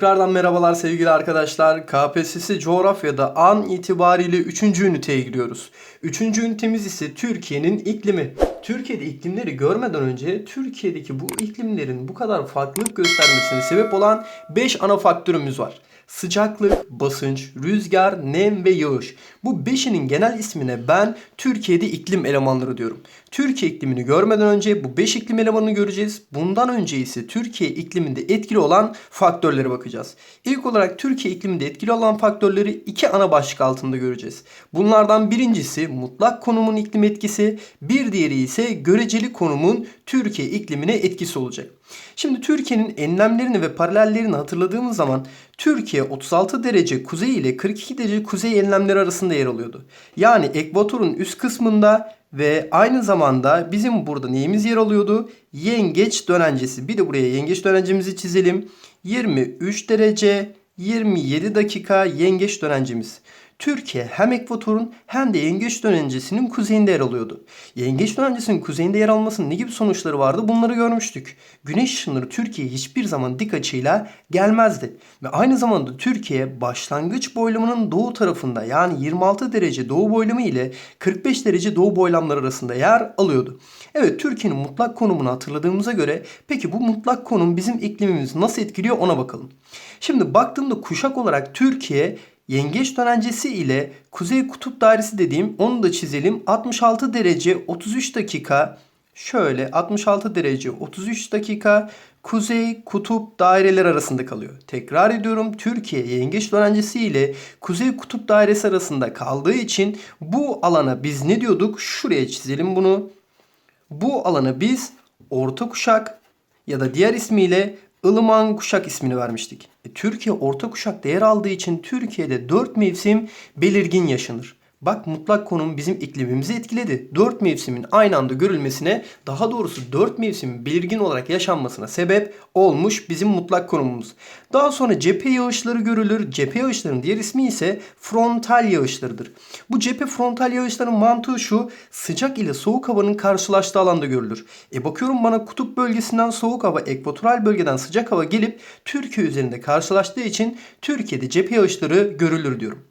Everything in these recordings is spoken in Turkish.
Tekrardan merhabalar sevgili arkadaşlar. KPSS coğrafyada an itibariyle 3. üniteye giriyoruz. 3. ünitemiz ise Türkiye'nin iklimi. Türkiye'de iklimleri görmeden önce Türkiye'deki bu iklimlerin bu kadar farklılık göstermesine sebep olan 5 ana faktörümüz var. Sıcaklık, basınç, rüzgar, nem ve yağış. Bu beşinin genel ismine ben Türkiye'de iklim elemanları diyorum. Türkiye iklimini görmeden önce bu 5 iklim elemanını göreceğiz. Bundan önce ise Türkiye ikliminde etkili olan faktörlere bakacağız. İlk olarak Türkiye ikliminde etkili olan faktörleri iki ana başlık altında göreceğiz. Bunlardan birincisi mutlak konumun iklim etkisi, bir diğeri ise göreceli konumun Türkiye iklimine etkisi olacak. Şimdi Türkiye'nin enlemlerini ve paralellerini hatırladığımız zaman Türkiye 36 derece kuzey ile 42 derece kuzey enlemleri arasında yer alıyordu. Yani ekvatorun üst kısmında ve aynı zamanda bizim burada neyimiz yer alıyordu? Yengeç dönencesi. Bir de buraya yengeç dönencemizi çizelim. 23 derece 27 dakika yengeç dönencemiz. Türkiye hem ekvatorun hem de yengeç dönencesinin kuzeyinde yer alıyordu. Yengeç dönencesinin kuzeyinde yer almasının ne gibi sonuçları vardı bunları görmüştük. Güneş ışınları Türkiye'ye hiçbir zaman dik açıyla gelmezdi. Ve aynı zamanda Türkiye başlangıç boylamının doğu tarafında yani 26 derece doğu boylamı ile 45 derece doğu boylamları arasında yer alıyordu. Evet Türkiye'nin mutlak konumunu hatırladığımıza göre peki bu mutlak konum bizim iklimimizi nasıl etkiliyor ona bakalım. Şimdi baktığımda kuşak olarak Türkiye Yengeç dönencesi ile Kuzey Kutup Dairesi dediğim onu da çizelim. 66 derece 33 dakika şöyle 66 derece 33 dakika Kuzey Kutup daireler arasında kalıyor. Tekrar ediyorum Türkiye Yengeç dönencesi ile Kuzey Kutup Dairesi arasında kaldığı için bu alana biz ne diyorduk? Şuraya çizelim bunu. Bu alana biz orta kuşak ya da diğer ismiyle ılıman kuşak ismini vermiştik. E, Türkiye orta kuşak değer aldığı için Türkiye'de 4 mevsim belirgin yaşanır. Bak mutlak konum bizim iklimimizi etkiledi. 4 mevsimin aynı anda görülmesine daha doğrusu 4 mevsimin belirgin olarak yaşanmasına sebep olmuş bizim mutlak konumumuz. Daha sonra cephe yağışları görülür. Cephe yağışlarının diğer ismi ise frontal yağışlarıdır. Bu cephe frontal yağışların mantığı şu. Sıcak ile soğuk havanın karşılaştığı alanda görülür. E bakıyorum bana kutup bölgesinden soğuk hava, ekvatoral bölgeden sıcak hava gelip Türkiye üzerinde karşılaştığı için Türkiye'de cephe yağışları görülür diyorum.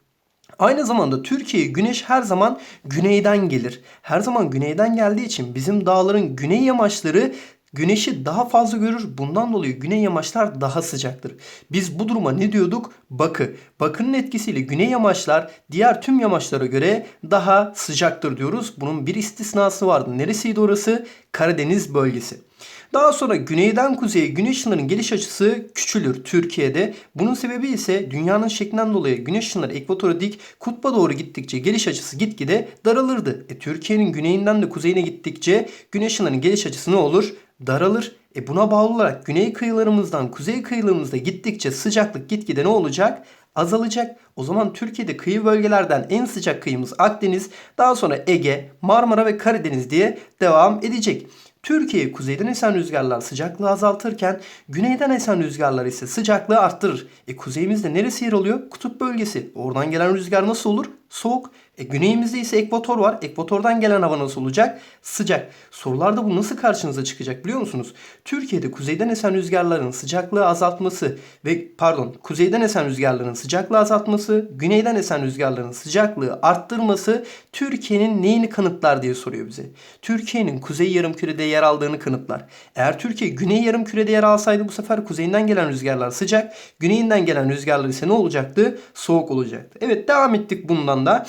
Aynı zamanda Türkiye güneş her zaman güneyden gelir. Her zaman güneyden geldiği için bizim dağların güney yamaçları güneşi daha fazla görür. Bundan dolayı güney yamaçlar daha sıcaktır. Biz bu duruma ne diyorduk? Bakı. Bakının etkisiyle güney yamaçlar diğer tüm yamaçlara göre daha sıcaktır diyoruz. Bunun bir istisnası vardı. Neresiydi orası? Karadeniz bölgesi. Daha sonra güneyden kuzeye güneş ışınlarının geliş açısı küçülür Türkiye'de. Bunun sebebi ise dünyanın şeklinden dolayı güneş ışınları ekvatora dik kutba doğru gittikçe geliş açısı gitgide daralırdı. E, Türkiye'nin güneyinden de kuzeyine gittikçe güneş ışınlarının geliş açısı ne olur? Daralır. E buna bağlı olarak güney kıyılarımızdan kuzey kıyılarımızda gittikçe sıcaklık gitgide ne olacak? azalacak. O zaman Türkiye'de kıyı bölgelerden en sıcak kıyımız Akdeniz, daha sonra Ege, Marmara ve Karadeniz diye devam edecek. Türkiye kuzeyden esen rüzgarlar sıcaklığı azaltırken güneyden esen rüzgarlar ise sıcaklığı arttırır. E kuzeyimizde neresi yer alıyor? Kutup bölgesi. Oradan gelen rüzgar nasıl olur? Soğuk. E güneyimizde ise ekvator var. Ekvatordan gelen hava nasıl olacak? Sıcak. Sorularda bu nasıl karşınıza çıkacak biliyor musunuz? Türkiye'de kuzeyden esen rüzgarların sıcaklığı azaltması ve pardon kuzeyden esen rüzgarların sıcaklığı azaltması, güneyden esen rüzgarların sıcaklığı arttırması Türkiye'nin neyini kanıtlar diye soruyor bize. Türkiye'nin kuzey yarımkürede yer aldığını kanıtlar. Eğer Türkiye güney yarımkürede yer alsaydı bu sefer kuzeyinden gelen rüzgarlar sıcak, güneyinden gelen rüzgarlar ise ne olacaktı? Soğuk olacaktı. Evet devam ettik bundan da.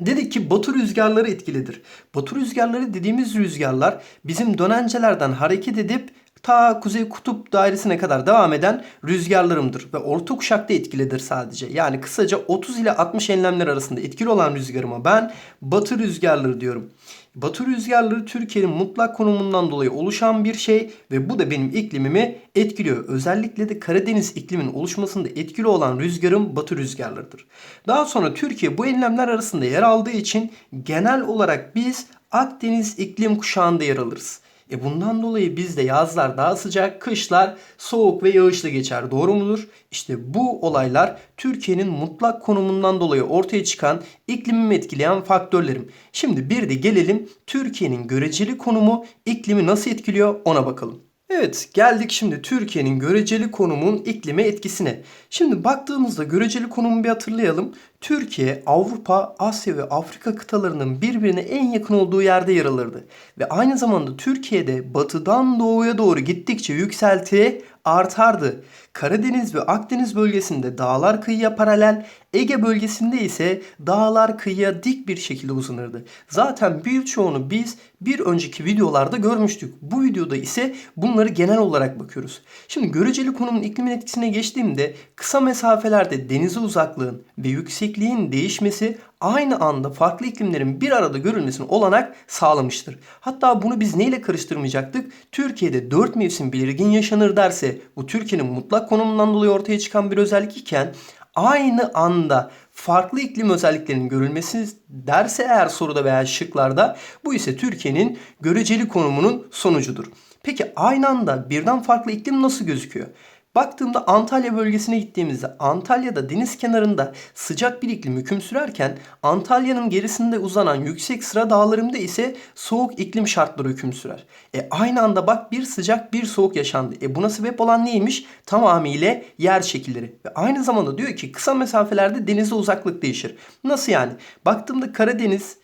Dedik ki batı rüzgarları etkilidir. Batı rüzgarları dediğimiz rüzgarlar bizim dönencelerden hareket edip ta kuzey kutup dairesine kadar devam eden rüzgarlarımdır ve orta kuşakta etkilidir sadece. Yani kısaca 30 ile 60 enlemler arasında etkili olan rüzgarıma ben batı rüzgarları diyorum. Batı rüzgarları Türkiye'nin mutlak konumundan dolayı oluşan bir şey ve bu da benim iklimimi etkiliyor. Özellikle de Karadeniz iklimin oluşmasında etkili olan rüzgarım batı rüzgarlarıdır. Daha sonra Türkiye bu enlemler arasında yer aldığı için genel olarak biz Akdeniz iklim kuşağında yer alırız. E bundan dolayı bizde yazlar daha sıcak, kışlar soğuk ve yağışlı geçer. Doğru mudur? İşte bu olaylar Türkiye'nin mutlak konumundan dolayı ortaya çıkan iklimimi etkileyen faktörlerim. Şimdi bir de gelelim Türkiye'nin göreceli konumu iklimi nasıl etkiliyor ona bakalım. Evet, geldik şimdi Türkiye'nin göreceli konumun iklime etkisine. Şimdi baktığımızda göreceli konumu bir hatırlayalım. Türkiye, Avrupa, Asya ve Afrika kıtalarının birbirine en yakın olduğu yerde yer alırdı. Ve aynı zamanda Türkiye'de batıdan doğuya doğru gittikçe yükselti artardı. Karadeniz ve Akdeniz bölgesinde dağlar kıyıya paralel, Ege bölgesinde ise dağlar kıyıya dik bir şekilde uzanırdı. Zaten birçoğunu biz bir önceki videolarda görmüştük. Bu videoda ise bunları genel olarak bakıyoruz. Şimdi göreceli konumun iklimin etkisine geçtiğimde kısa mesafelerde denize uzaklığın ve yüksekliğin değişmesi aynı anda farklı iklimlerin bir arada görülmesine olanak sağlamıştır. Hatta bunu biz neyle karıştırmayacaktık? Türkiye'de 4 mevsim belirgin yaşanır derse bu Türkiye'nin mutlak konumundan dolayı ortaya çıkan bir özellik iken aynı anda farklı iklim özelliklerinin görülmesi derse eğer soruda veya şıklarda bu ise Türkiye'nin göreceli konumunun sonucudur. Peki aynı anda birden farklı iklim nasıl gözüküyor? Baktığımda Antalya bölgesine gittiğimizde Antalya'da deniz kenarında sıcak bir iklim hüküm sürerken Antalya'nın gerisinde uzanan yüksek sıra dağlarında ise soğuk iklim şartları hüküm sürer. E aynı anda bak bir sıcak bir soğuk yaşandı. E buna sebep olan neymiş? Tamamıyla yer şekilleri. Ve aynı zamanda diyor ki kısa mesafelerde denize uzaklık değişir. Nasıl yani? Baktığımda Karadeniz,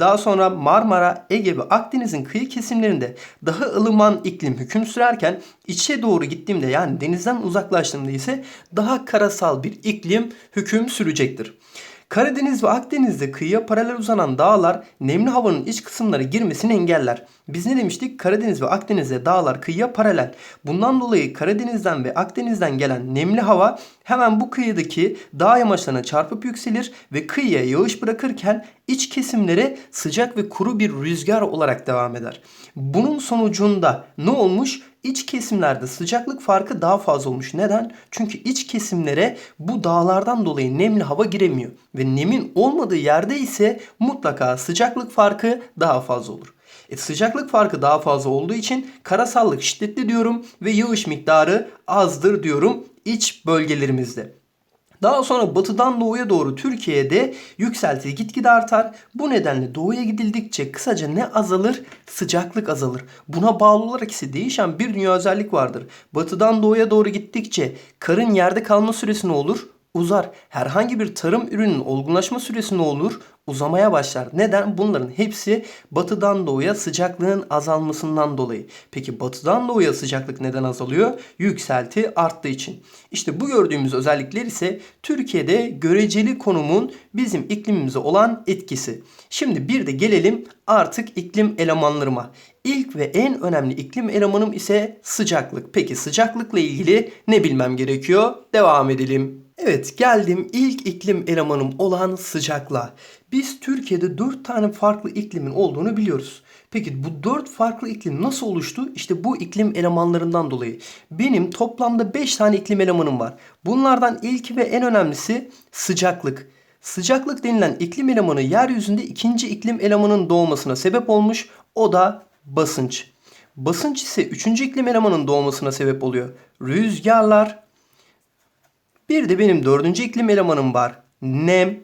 daha sonra Marmara, Ege ve Akdeniz'in kıyı kesimlerinde daha ılıman iklim hüküm sürerken içe doğru gittiğimde yani denizden uzaklaştığımda ise daha karasal bir iklim hüküm sürecektir. Karadeniz ve Akdeniz'de kıyıya paralel uzanan dağlar nemli havanın iç kısımlara girmesini engeller. Biz ne demiştik? Karadeniz ve Akdeniz'de dağlar kıyıya paralel. Bundan dolayı Karadeniz'den ve Akdeniz'den gelen nemli hava hemen bu kıyıdaki dağ yamaçlarına çarpıp yükselir ve kıyıya yağış bırakırken iç kesimlere sıcak ve kuru bir rüzgar olarak devam eder. Bunun sonucunda ne olmuş? İç kesimlerde sıcaklık farkı daha fazla olmuş. Neden? Çünkü iç kesimlere bu dağlardan dolayı nemli hava giremiyor. Ve nemin olmadığı yerde ise mutlaka sıcaklık farkı daha fazla olur. E, sıcaklık farkı daha fazla olduğu için karasallık şiddetli diyorum ve yağış miktarı azdır diyorum iç bölgelerimizde. Daha sonra batıdan doğuya doğru Türkiye'de yükselti gitgide artar. Bu nedenle doğuya gidildikçe kısaca ne azalır? Sıcaklık azalır. Buna bağlı olarak ise değişen bir dünya özellik vardır. Batıdan doğuya doğru gittikçe karın yerde kalma süresi ne olur? Uzar. Herhangi bir tarım ürünün olgunlaşma süresi ne olur? Uzamaya başlar. Neden? Bunların hepsi batıdan doğuya sıcaklığın azalmasından dolayı. Peki batıdan doğuya sıcaklık neden azalıyor? Yükselti arttığı için. İşte bu gördüğümüz özellikler ise Türkiye'de göreceli konumun bizim iklimimize olan etkisi. Şimdi bir de gelelim artık iklim elemanlarıma. İlk ve en önemli iklim elemanım ise sıcaklık. Peki sıcaklıkla ilgili ne bilmem gerekiyor? Devam edelim. Evet geldim ilk iklim elemanım olan sıcaklığa. Biz Türkiye'de 4 tane farklı iklimin olduğunu biliyoruz. Peki bu 4 farklı iklim nasıl oluştu? İşte bu iklim elemanlarından dolayı. Benim toplamda 5 tane iklim elemanım var. Bunlardan ilki ve en önemlisi sıcaklık. Sıcaklık denilen iklim elemanı yeryüzünde ikinci iklim elemanının doğmasına sebep olmuş. O da basınç. Basınç ise üçüncü iklim elemanının doğmasına sebep oluyor. Rüzgarlar, bir de benim dördüncü iklim elemanım var. Nem.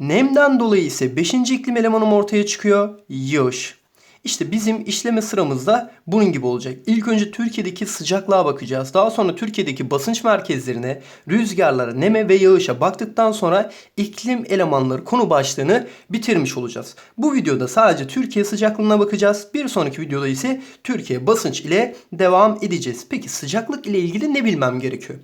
Nemden dolayı ise beşinci iklim elemanım ortaya çıkıyor. Yağış. İşte bizim işleme sıramızda bunun gibi olacak. İlk önce Türkiye'deki sıcaklığa bakacağız. Daha sonra Türkiye'deki basınç merkezlerine, rüzgarlara, neme ve yağışa baktıktan sonra iklim elemanları konu başlığını bitirmiş olacağız. Bu videoda sadece Türkiye sıcaklığına bakacağız. Bir sonraki videoda ise Türkiye basınç ile devam edeceğiz. Peki sıcaklık ile ilgili ne bilmem gerekiyor?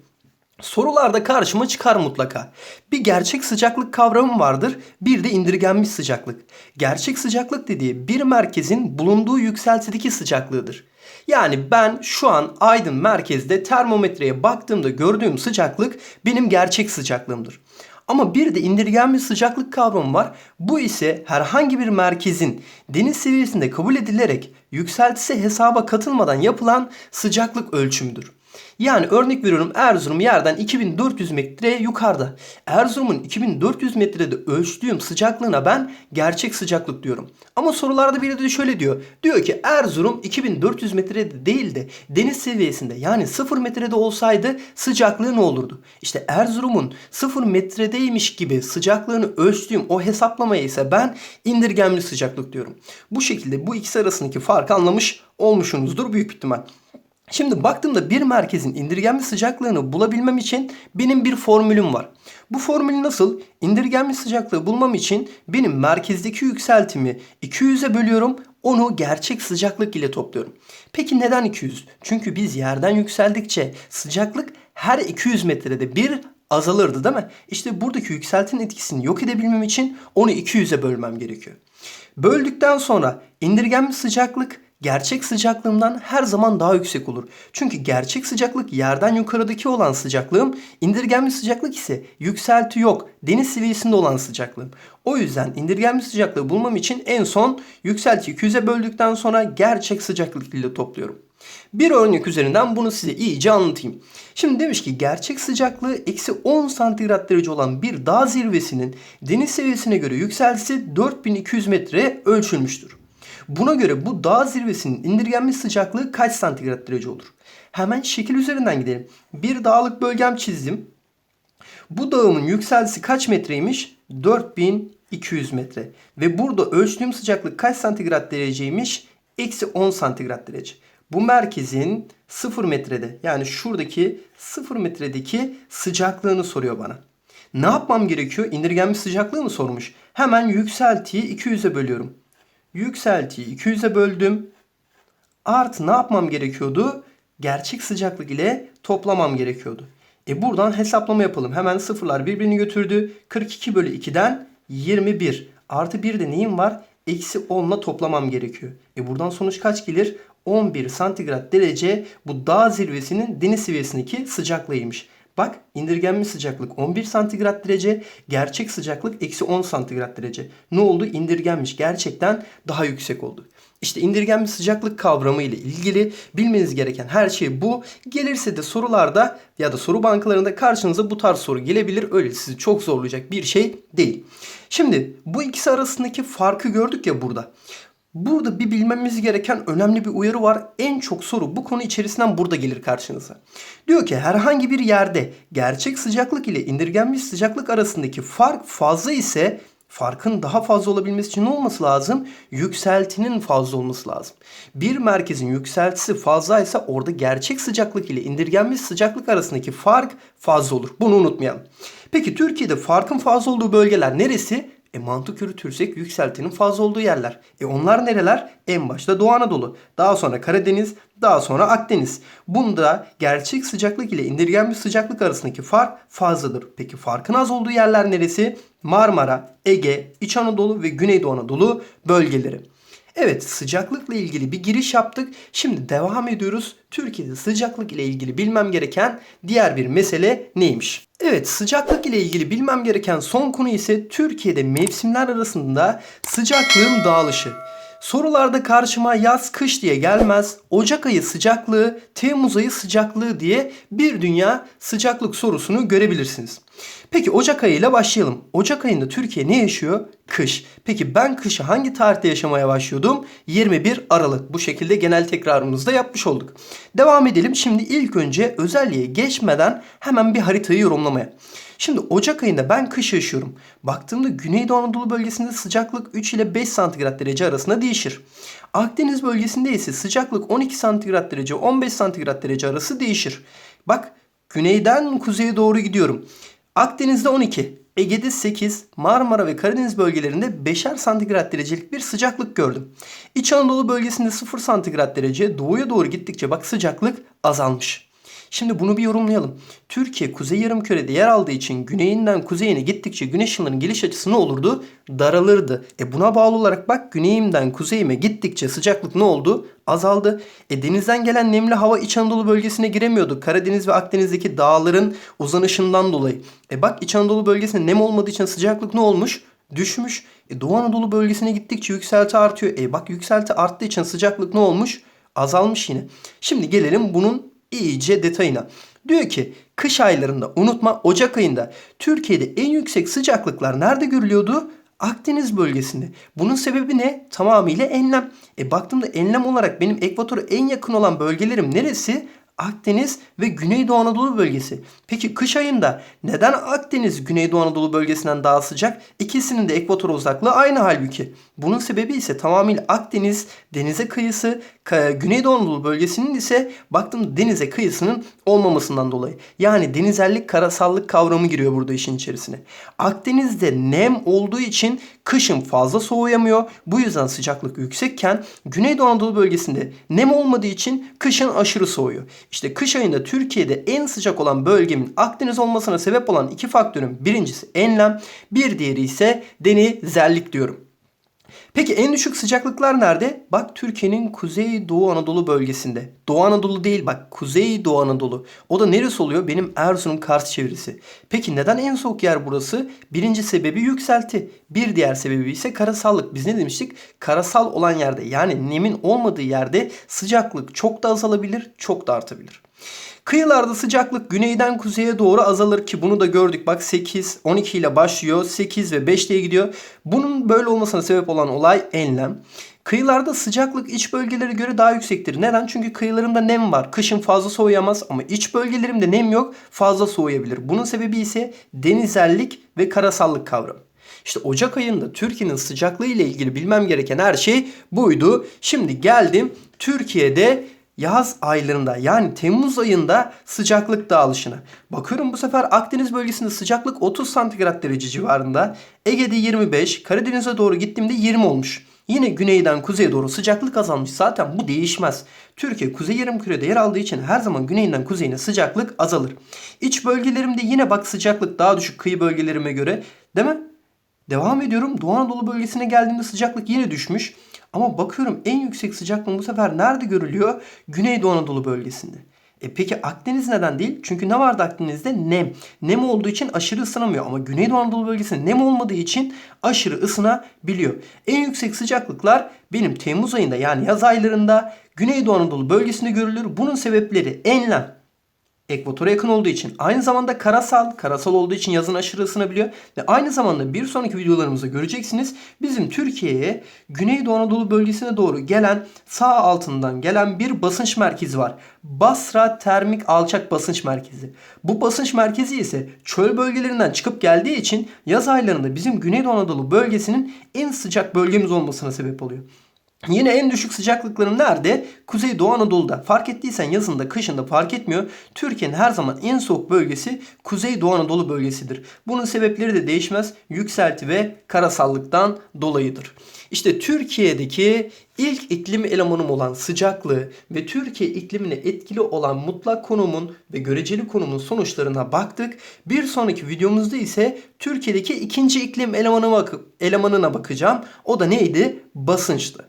Sorularda karşıma çıkar mutlaka. Bir gerçek sıcaklık kavramı vardır, bir de indirgenmiş sıcaklık. Gerçek sıcaklık dediği bir merkezin bulunduğu yükseltideki sıcaklığıdır. Yani ben şu an Aydın merkezde termometreye baktığımda gördüğüm sıcaklık benim gerçek sıcaklığımdır. Ama bir de indirgenmiş sıcaklık kavramı var. Bu ise herhangi bir merkezin deniz seviyesinde kabul edilerek yükseltisi hesaba katılmadan yapılan sıcaklık ölçümüdür. Yani örnek veriyorum Erzurum yerden 2400 metre yukarıda. Erzurum'un 2400 metrede ölçtüğüm sıcaklığına ben gerçek sıcaklık diyorum. Ama sorularda biri de şöyle diyor. Diyor ki Erzurum 2400 metrede değil de deniz seviyesinde yani 0 metrede olsaydı sıcaklığı ne olurdu? İşte Erzurum'un 0 metredeymiş gibi sıcaklığını ölçtüğüm o hesaplamaya ise ben indirgemli sıcaklık diyorum. Bu şekilde bu ikisi arasındaki farkı anlamış olmuşsunuzdur büyük ihtimal. Şimdi baktığımda bir merkezin indirgenme sıcaklığını bulabilmem için benim bir formülüm var. Bu formül nasıl? İndirgenme sıcaklığı bulmam için benim merkezdeki yükseltimi 200'e bölüyorum. Onu gerçek sıcaklık ile topluyorum. Peki neden 200? Çünkü biz yerden yükseldikçe sıcaklık her 200 metrede bir azalırdı değil mi? İşte buradaki yükseltin etkisini yok edebilmem için onu 200'e bölmem gerekiyor. Böldükten sonra indirgenme sıcaklık gerçek sıcaklığımdan her zaman daha yüksek olur. Çünkü gerçek sıcaklık yerden yukarıdaki olan sıcaklığım, indirgenmiş sıcaklık ise yükselti yok, deniz seviyesinde olan sıcaklığım. O yüzden indirgenmiş sıcaklığı bulmam için en son yükselti 200'e böldükten sonra gerçek sıcaklık ile topluyorum. Bir örnek üzerinden bunu size iyice anlatayım. Şimdi demiş ki gerçek sıcaklığı eksi 10 santigrat derece olan bir dağ zirvesinin deniz seviyesine göre yükseltisi 4200 metre ölçülmüştür. Buna göre bu dağ zirvesinin indirgenmiş sıcaklığı kaç santigrat derece olur? Hemen şekil üzerinden gidelim. Bir dağlık bölgem çizdim. Bu dağımın yükseltisi kaç metreymiş? 4200 metre. Ve burada ölçtüğüm sıcaklık kaç santigrat dereceymiş? Eksi 10 santigrat derece. Bu merkezin 0 metrede yani şuradaki 0 metredeki sıcaklığını soruyor bana. Ne yapmam gerekiyor? İndirgenmiş sıcaklığı mı sormuş? Hemen yükseltiyi 200'e bölüyorum. Yükseltiyi 200'e böldüm. Artı ne yapmam gerekiyordu? Gerçek sıcaklık ile toplamam gerekiyordu. E buradan hesaplama yapalım. Hemen sıfırlar birbirini götürdü. 42 bölü 2'den 21. Artı bir de neyim var? Eksi 10 ile toplamam gerekiyor. E buradan sonuç kaç gelir? 11 santigrat derece bu dağ zirvesinin deniz seviyesindeki sıcaklığıymış. Bak indirgenmiş sıcaklık 11 santigrat derece, gerçek sıcaklık eksi 10 santigrat derece. Ne oldu? İndirgenmiş gerçekten daha yüksek oldu. İşte indirgenmiş sıcaklık kavramı ile ilgili bilmeniz gereken her şey bu. Gelirse de sorularda ya da soru bankalarında karşınıza bu tarz soru gelebilir. Öyle sizi çok zorlayacak bir şey değil. Şimdi bu ikisi arasındaki farkı gördük ya burada. Burada bir bilmemiz gereken önemli bir uyarı var. En çok soru bu konu içerisinden burada gelir karşınıza. Diyor ki herhangi bir yerde gerçek sıcaklık ile indirgenmiş sıcaklık arasındaki fark fazla ise farkın daha fazla olabilmesi için ne olması lazım? Yükseltinin fazla olması lazım. Bir merkezin yükseltisi fazlaysa orada gerçek sıcaklık ile indirgenmiş sıcaklık arasındaki fark fazla olur. Bunu unutmayalım. Peki Türkiye'de farkın fazla olduğu bölgeler neresi? E mantık yürütürsek yükseltinin fazla olduğu yerler. E onlar nereler? En başta Doğu Anadolu. Daha sonra Karadeniz, daha sonra Akdeniz. Bunda gerçek sıcaklık ile indirgenmiş sıcaklık arasındaki fark fazladır. Peki farkın az olduğu yerler neresi? Marmara, Ege, İç Anadolu ve Güneydoğu Anadolu bölgeleri. Evet sıcaklıkla ilgili bir giriş yaptık. Şimdi devam ediyoruz. Türkiye'de sıcaklık ile ilgili bilmem gereken diğer bir mesele neymiş? Evet sıcaklık ile ilgili bilmem gereken son konu ise Türkiye'de mevsimler arasında sıcaklığın dağılışı. Sorularda karşıma yaz kış diye gelmez. Ocak ayı sıcaklığı, Temmuz ayı sıcaklığı diye bir dünya sıcaklık sorusunu görebilirsiniz. Peki Ocak ayıyla başlayalım. Ocak ayında Türkiye ne yaşıyor? Kış. Peki ben kışı hangi tarihte yaşamaya başlıyordum? 21 Aralık. Bu şekilde genel tekrarımızda yapmış olduk. Devam edelim. Şimdi ilk önce özelliğe geçmeden hemen bir haritayı yorumlamaya. Şimdi Ocak ayında ben kış yaşıyorum. Baktığımda Güneydoğu Anadolu bölgesinde sıcaklık 3 ile 5 santigrat derece arasında değişir. Akdeniz bölgesinde ise sıcaklık 12 santigrat derece 15 santigrat derece arası değişir. Bak güneyden kuzeye doğru gidiyorum. Akdeniz'de 12, Ege'de 8, Marmara ve Karadeniz bölgelerinde 5'er santigrat derecelik bir sıcaklık gördüm. İç Anadolu bölgesinde 0 santigrat derece, doğuya doğru gittikçe bak sıcaklık azalmış. Şimdi bunu bir yorumlayalım. Türkiye kuzey yarımkürede yer aldığı için güneyinden kuzeyine gittikçe güneş ışınlarının geliş açısı ne olurdu? Daralırdı. E buna bağlı olarak bak güneyimden kuzeyime gittikçe sıcaklık ne oldu? Azaldı. E denizden gelen nemli hava İç Anadolu bölgesine giremiyordu. Karadeniz ve Akdeniz'deki dağların uzanışından dolayı. E bak İç Anadolu bölgesinde nem olmadığı için sıcaklık ne olmuş? Düşmüş. E Doğu Anadolu bölgesine gittikçe yükselti artıyor. E bak yükselti arttığı için sıcaklık ne olmuş? Azalmış yine. Şimdi gelelim bunun iyice detayına. Diyor ki kış aylarında unutma Ocak ayında Türkiye'de en yüksek sıcaklıklar nerede görülüyordu? Akdeniz bölgesinde. Bunun sebebi ne? Tamamıyla enlem. E baktığımda enlem olarak benim ekvatora en yakın olan bölgelerim neresi? Akdeniz ve Güneydoğu Anadolu bölgesi. Peki kış ayında neden Akdeniz Güneydoğu Anadolu bölgesinden daha sıcak? İkisinin de ekvator uzaklığı aynı halbuki. Bunun sebebi ise tamamıyla Akdeniz denize kıyısı, Güneydoğu Anadolu bölgesinin ise baktım denize kıyısının olmamasından dolayı. Yani denizellik, karasallık kavramı giriyor burada işin içerisine. Akdeniz'de nem olduğu için kışın fazla soğuyamıyor. Bu yüzden sıcaklık yüksekken Güneydoğu Anadolu bölgesinde nem olmadığı için kışın aşırı soğuyor. İşte kış ayında Türkiye'de en sıcak olan bölgemin Akdeniz olmasına sebep olan iki faktörün birincisi enlem, bir diğeri ise denizellik diyorum. Peki en düşük sıcaklıklar nerede? Bak Türkiye'nin Kuzey Doğu Anadolu bölgesinde. Doğu Anadolu değil bak Kuzey Doğu Anadolu. O da neresi oluyor? Benim Erzurum Kars çevresi. Peki neden en soğuk yer burası? Birinci sebebi yükselti. Bir diğer sebebi ise karasallık. Biz ne demiştik? Karasal olan yerde yani nemin olmadığı yerde sıcaklık çok da azalabilir, çok da artabilir. Kıyılarda sıcaklık güneyden kuzeye doğru azalır ki bunu da gördük. Bak 8, 12 ile başlıyor. 8 ve 5 diye gidiyor. Bunun böyle olmasına sebep olan olay enlem. Kıyılarda sıcaklık iç bölgelere göre daha yüksektir. Neden? Çünkü kıyılarımda nem var. Kışın fazla soğuyamaz ama iç bölgelerimde nem yok. Fazla soğuyabilir. Bunun sebebi ise denizellik ve karasallık kavramı. İşte Ocak ayında Türkiye'nin sıcaklığı ile ilgili bilmem gereken her şey buydu. Şimdi geldim Türkiye'de yaz aylarında yani Temmuz ayında sıcaklık dağılışına. Bakıyorum bu sefer Akdeniz bölgesinde sıcaklık 30 santigrat derece civarında. Ege'de 25, Karadeniz'e doğru gittiğimde 20 olmuş. Yine güneyden kuzeye doğru sıcaklık azalmış. Zaten bu değişmez. Türkiye kuzey yarımkürede yer aldığı için her zaman güneyinden kuzeyine sıcaklık azalır. İç bölgelerimde yine bak sıcaklık daha düşük kıyı bölgelerime göre. Değil mi? Devam ediyorum. Doğu Anadolu bölgesine geldiğimde sıcaklık yine düşmüş. Ama bakıyorum en yüksek sıcaklık bu sefer nerede görülüyor? Güneydoğu Anadolu bölgesinde. E peki Akdeniz neden değil? Çünkü ne vardı Akdeniz'de? Nem. Nem olduğu için aşırı ısınamıyor ama Güneydoğu Anadolu bölgesinde nem olmadığı için aşırı ısınabiliyor. En yüksek sıcaklıklar benim Temmuz ayında yani yaz aylarında Güneydoğu Anadolu bölgesinde görülür. Bunun sebepleri enlem, ekvatora yakın olduğu için aynı zamanda karasal, karasal olduğu için yazın aşırı ısınabiliyor ve aynı zamanda bir sonraki videolarımızda göreceksiniz bizim Türkiye'ye Güneydoğu Anadolu bölgesine doğru gelen sağ altından gelen bir basınç merkezi var. Basra Termik Alçak Basınç Merkezi. Bu basınç merkezi ise çöl bölgelerinden çıkıp geldiği için yaz aylarında bizim Güneydoğu Anadolu bölgesinin en sıcak bölgemiz olmasına sebep oluyor. Yine en düşük sıcaklıkların nerede? Kuzey Doğu Anadolu'da. Fark ettiysen yazında kışında fark etmiyor. Türkiye'nin her zaman en soğuk bölgesi Kuzey Doğu Anadolu bölgesidir. Bunun sebepleri de değişmez. Yükselti ve karasallıktan dolayıdır. İşte Türkiye'deki ilk iklim elemanım olan sıcaklığı ve Türkiye iklimine etkili olan mutlak konumun ve göreceli konumun sonuçlarına baktık. Bir sonraki videomuzda ise Türkiye'deki ikinci iklim elemanına bakacağım. O da neydi? Basınçtı.